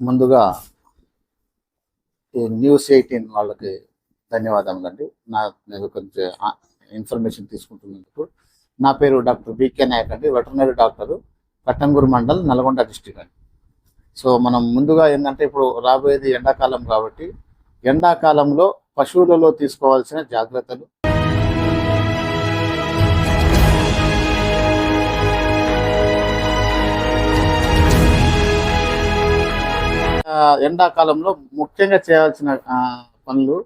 ముందుగా ఈ news eighteen వాళ్ళకి ధన్యవాదములు అండి. నా నేను కొంచెం ఇన్ఫర్మేషన్ తీసుకుంటున్నందుకు. నా పేరు డాక్టర్ బికే నాయక్ అండి veterinary doctor Kattangur mandal Nalgonda district అండి. సో మనం ముందుగా ఏంటంటే ఇప్పుడు రాబోయేది ఎండాకాలం కాబట్టి ఎండాకాలంలో పశువులలో తీసుకోవాల్సిన జాగ్రత్తలు. ఎండాకాలంలో ముఖ్యంగా చేయాల్సిన పనులు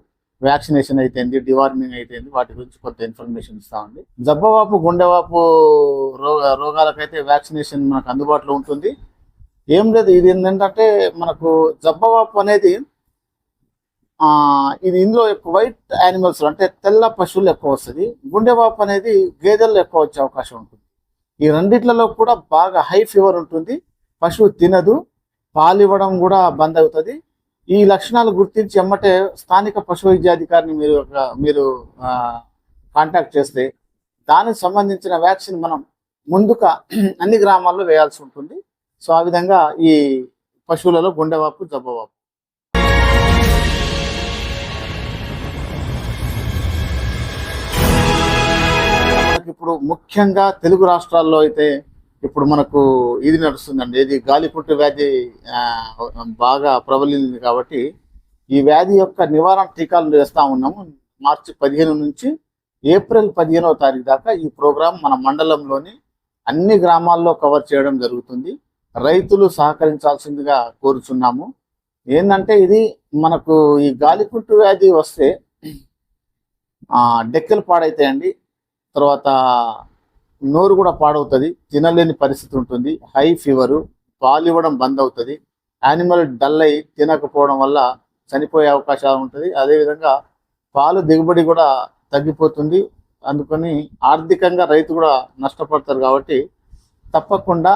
వ్యాక్సినేషన్ అయితేంది డివార్మింగ్ అయితేంది వాటి గురించి కొంత ఇన్ఫర్మేషన్ ఇస్తామండి జబ్బవాపు గుండెవాపు రోగ రోగాలకైతే వ్యాక్సినేషన్ మనకు అందుబాటులో ఉంటుంది. ఏం లేదు ఇది ఏంటంటే మనకు జబ్బవాపు అనేది ఇది ఇందులో ఎక్కువ వైట్ యానిమల్స్ అంటే తెల్ల పశువులు ఎక్కువ వస్తుంది. గుండెవాపు అనేది గేదెల్లో ఎక్కువ వచ్చే అవకాశం ఉంటుంది. ఈ రెండిట్లలో కూడా బాగా హై ఫీవర్ ఉంటుంది. పశువు తినదు. పాలు ఇవ్వడం కూడా బంద్ అవుతుంది. ఈ లక్షణాలు గుర్తించి ఎమ్మటే స్థానిక పశు వైద్యాధికారిని మీరు ఒక- మీరు కాంటాక్ట్ చేస్తే దానికి సంబంధించిన వ్యాక్సిన్ మనం ముందుగా అన్ని గ్రామాల్లో వేయాల్సి ఉంటుంది. సో ఆ విధంగా ఈ పశువులలో గుండెవాపు జబ్బవాపు. ఇప్పుడు ముఖ్యంగా తెలుగు రాష్ట్రాల్లో అయితే ఇప్పుడు మనకు ఇది నడుస్తుందండి. ఇది గాలిపుట్టు వ్యాధి బాగా ప్రబలింది కాబట్టి ఈ వ్యాధి యొక్క నివారణ టీకాలు వేస్తా ఉన్నాము. మార్చి పదిహేను నుంచి ఏప్రిల్ పదిహేనవ తారీఖు దాకా ఈ ప్రోగ్రాం మన మండలంలోని అన్ని గ్రామాల్లో కవర్ చేయడం జరుగుతుంది. రైతులు సహకరించాల్సిందిగా కోరుచున్నాము. ఏంటంటే ఇది మనకు ఈ గాలిపుట్టు వ్యాధి వస్తే డెక్కలు పాడైతాయండి. తర్వాత నోరు కూడా పాడవుతుంది తినలేని పరిస్థితి ఉంటుంది హై ఫీవరు పాలు ఇవ్వడం బంద్ అవుతుంది యానిమల్ డల్ అయి తినకపోవడం వల్ల చనిపోయే అవకాశాలు ఉంటుంది. అదేవిధంగా పాలు దిగుబడి కూడా తగ్గిపోతుంది. అందుకని ఆర్థికంగా రైతు కూడా నష్టపడతారు కాబట్టి తప్పకుండా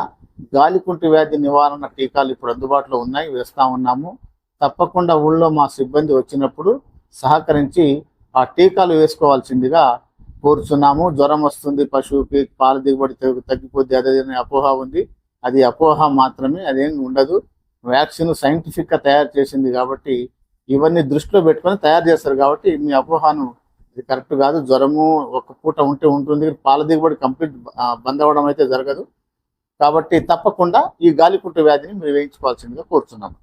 గాలికుంటి వ్యాధి నివారణ టీకాలు ఇప్పుడు అందుబాటులో ఉన్నాయి వేస్తూ ఉన్నాము. తప్పకుండా ఊళ్ళో మా సిబ్బంది వచ్చినప్పుడు సహకరించి ఆ టీకాలు వేసుకోవాల్సిందిగా కోరుచున్నాము జ్వరం వస్తుంది పశువుకి పాల దిగుబడి తగ్గిపోద్ది అదే అపోహ ఉంది. అది అపోహ మాత్రమే అదేం ఉండదు. వ్యాక్సిన్ సైంటిఫిక్గా తయారు చేసింది కాబట్టి ఇవన్నీ దృష్టిలో పెట్టుకొని తయారు చేస్తారు కాబట్టి మీ అపోహను ఇది కరెక్ట్ కాదు. జ్వరము ఒక పూట ఉంటే ఉంటుంది పాల దిగుబడి కంప్లీట్ బంద్ అవ్వడం అయితే జరగదు. కాబట్టి తప్పకుండా ఈ గాలిపుట్టు వ్యాధిని మీరు వేయించుకోవాల్సిందిగా కోరుచున్నాము.